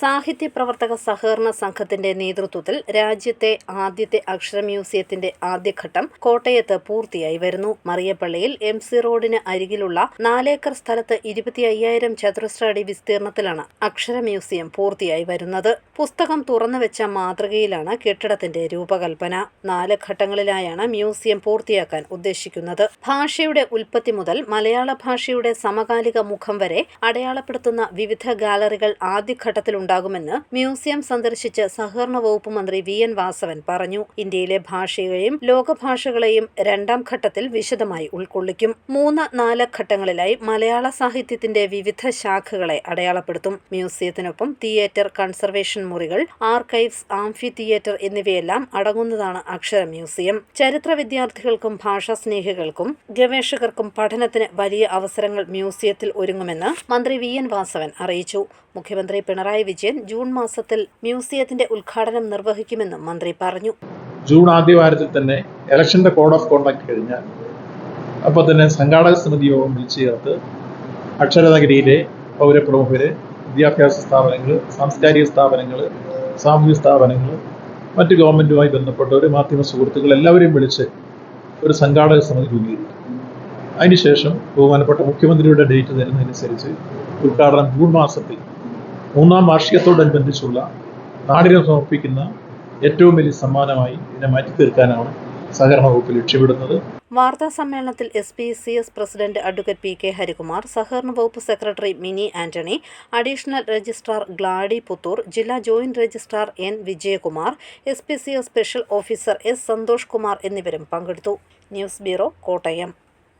സാഹിത്യ പ്രവർത്തക സഹകരണ സംഘത്തിന്റെ നേതൃത്വത്തിൽ രാജ്യത്തെ ആദ്യത്തെ അക്ഷര മ്യൂസിയത്തിന്റെ ആദ്യഘട്ടം കോട്ടയത്ത് പൂർത്തിയായി വരുന്നു. മറിയപ്പള്ളിയിൽ എം സി റോഡിന് അരികിലുള്ള നാലേക്കർ സ്ഥലത്ത് ഇരുപത്തി അയ്യായിരം ചതുരശ്ര അടി വിസ്തീർണത്തിലാണ് അക്ഷര മ്യൂസിയം പൂർത്തിയായി വരുന്നത്. പുസ്തകം തുറന്നുവെച്ച മാതൃകയിലാണ് കെട്ടിടത്തിന്റെ രൂപകൽപ്പന. നാല് ഘട്ടങ്ങളിലായാണ് മ്യൂസിയം പൂർത്തിയാക്കാൻ ഉദ്ദേശിക്കുന്നത്. ഭാഷയുടെ ഉൽപ്പത്തി മുതൽ മലയാള ഭാഷയുടെ സമകാലിക മുഖം വരെ അടയാളപ്പെടുത്തുന്ന വിവിധ ഗാലറികൾ ആദ്യഘട്ടത്തിലുണ്ടാകുമെന്ന് മ്യൂസിയം സന്ദർശിച്ച് സഹകരണ വകുപ്പ് മന്ത്രി വി എൻ വാസവൻ പറഞ്ഞു. ഇന്ത്യയിലെ ഭാഷയെയും ലോകഭാഷകളെയും രണ്ടാം ഘട്ടത്തിൽ വിശദമായി ഉൾക്കൊള്ളിക്കും. മൂന്ന് നാല് ഘട്ടങ്ങളിലായി മലയാള സാഹിത്യത്തിന്റെ വിവിധ ശാഖകളെ അടയാളപ്പെടുത്തും. മ്യൂസിയത്തിനൊപ്പം തിയേറ്റർ കൺസർവേഷൻ മുറികൾ ആർക്കൈവ്സ് ആംഫി തിയേറ്റർ എന്നിവയെല്ലാം അടങ്ങുന്നതാണ് അക്ഷര മ്യൂസിയം. ചരിത്ര വിദ്യാർത്ഥികൾക്കും ഭാഷാ സ്നേഹികൾക്കും ഗവേഷകർക്കും പഠനത്തിന് വലിയ അവസരങ്ങൾ മ്യൂസിയത്തിൽ ഒരുങ്ങുമെന്ന് മന്ത്രി വി എൻ വാസവൻ അറിയിച്ചു. മുഖ്യമന്ത്രി പിണറായി വിജയൻ ജൂൺ മാസത്തിൽ മ്യൂസിയത്തിന്റെ ഉദ്ഘാടനം നിർവഹിക്കുമെന്നും മന്ത്രി പറഞ്ഞു. ജൂൺ ആദ്യവാരത്തിൽ തന്നെ ഇലക്ഷന്റെ കോഡ് ഓഫ് കോണ്ടാക്ട് കഴിഞ്ഞാൽ അപ്പോൾ തന്നെ സംഘാടക സമിതി യോഗം വിളിച്ചു ചേർത്ത് അക്ഷരനഗരിയിലെ പൗരപ്രമുഖര് വിദ്യാഭ്യാസ സ്ഥാപനങ്ങൾ സാംസ്കാരിക സ്ഥാപനങ്ങൾ സാമൂഹിക സ്ഥാപനങ്ങൾ മറ്റ് ഗവൺമെന്റുമായി ബന്ധപ്പെട്ടവർ മാധ്യമ സുഹൃത്തുക്കൾ എല്ലാവരെയും വിളിച്ച് ഒരു സംഘാടക സമിതി രൂപീകരിക്കും. അതിനുശേഷം ബഹുമാനപ്പെട്ട മുഖ്യമന്ത്രിയുടെ ഡേറ്റ് തരുന്നതനുസരിച്ച് ഉദ്ഘാടനം ജൂൺ മാസത്തിൽ മൂന്നാം വാർഷികത്തോടനുബന്ധിച്ചുള്ള നാടിനെ സമർപ്പിക്കുന്ന ഏറ്റവും വലിയ സമ്മാനമായി ഇതിനെ മാറ്റി തീർക്കാനാണ് സഹകരണ വകുപ്പ് ലക്ഷ്യമിടുന്നത്. വാർത്താ സമ്മേളനത്തിൽ S P C S president advocate P K Harikumar സഹകരണ വകുപ്പ് secretary Mini Antony additional registrar Gladi Puthur ജില്ലാ joint registrar N Vijayakumar S P C S special officer S Santhosh Kumar എന്നിവരും പങ്കെടുത്തു. News bureau Kottayam.